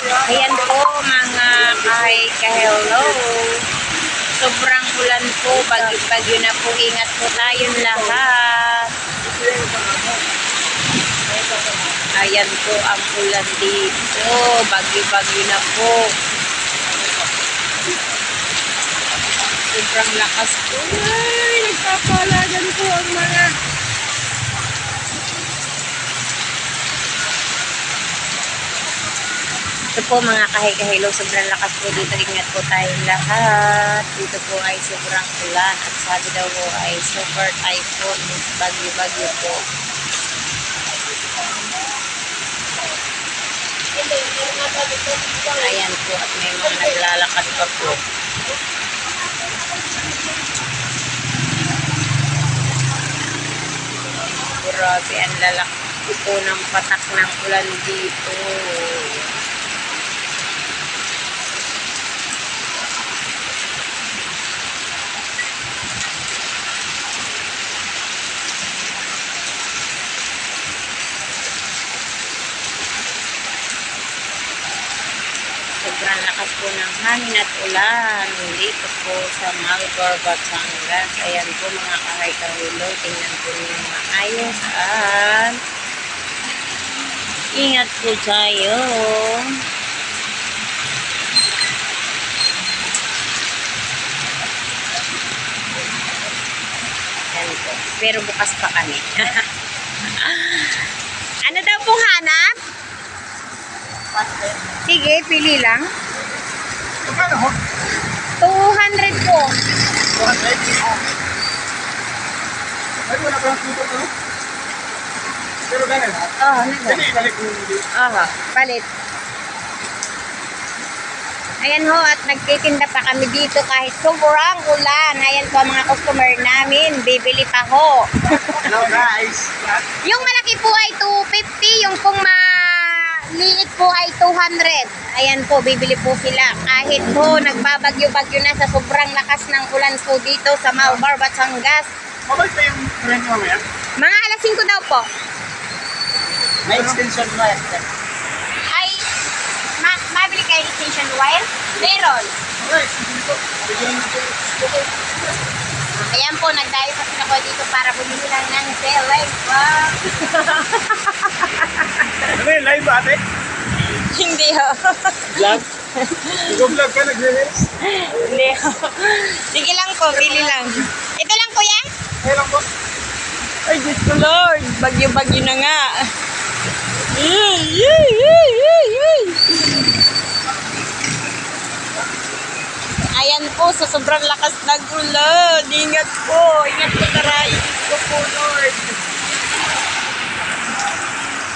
Ayan po mga kahay ka-hello. Sobrang ulan po, bagyo-bagyo na po. Ingat po tayong lahat. Ayan po ang ulan dito. Bagyo-bagyo na po. Sobrang lakas po. Ay, nagpapalagan po ang mga Ito po mga kahay-kahilo, sobrang lakas po dito. Ingat po tayong lahat. Dito po ay sobrang ulan. At sabi daw po ay super typhoon. Bagyo-bagyo po. Ayan po at may mga naglalakad pa po. Grabe, ang lalaki po ng patak ng ulan dito. Sobrang lakas po ng hangin at ulan dito po sa Malbar, Batangas. Ayan po mga kahay kahulo. Tingnan po niyo maayos at ingat po tayo. Ayan po. Pero bukas pa kami. ano daw pong hanap? Sige, pili lang. Magkano ho? 200 po. 200? Ay, wala pa ng tutok, no? Pero ganun ha? Oo, oh, naga. Hindi, balik mo hindi. Oo, palit. Ayan ho, at nagtitinda pa kami dito kahit sobrang ulan. Ayan po mga customer namin. Bibili pa ho. Hello guys! Yung malaki po ay 250, yung pong maliit po ay 200. Ayan po, bibili po sila. Kahit po nagbabagyo-bagyo na sa sobrang lakas ng ulan po dito sa Malbar, Batangas. Mabalik pa yung rent mamaya? Mga alas 5 daw po. May extension mo yan. Ay, ma mabili kayo extension wire? Meron. Mo. Ayan po, nagdayo pa sila ko dito para bumili lang ng selling pa. Live ate? Hindi ho. Vlog? Nag-vlog ka, nagre-reels? Hindi ho. Sige lang po, bili lang. Ito lang kuya? Ay lang po. Ay, Diyos ko Lord. Bagyo-bagyo na nga. Yay, yay, yay, yay, yay. Ayan po, sa sobrang lakas ng ulan. Ingat po. Ingat po taray. Ingat po po.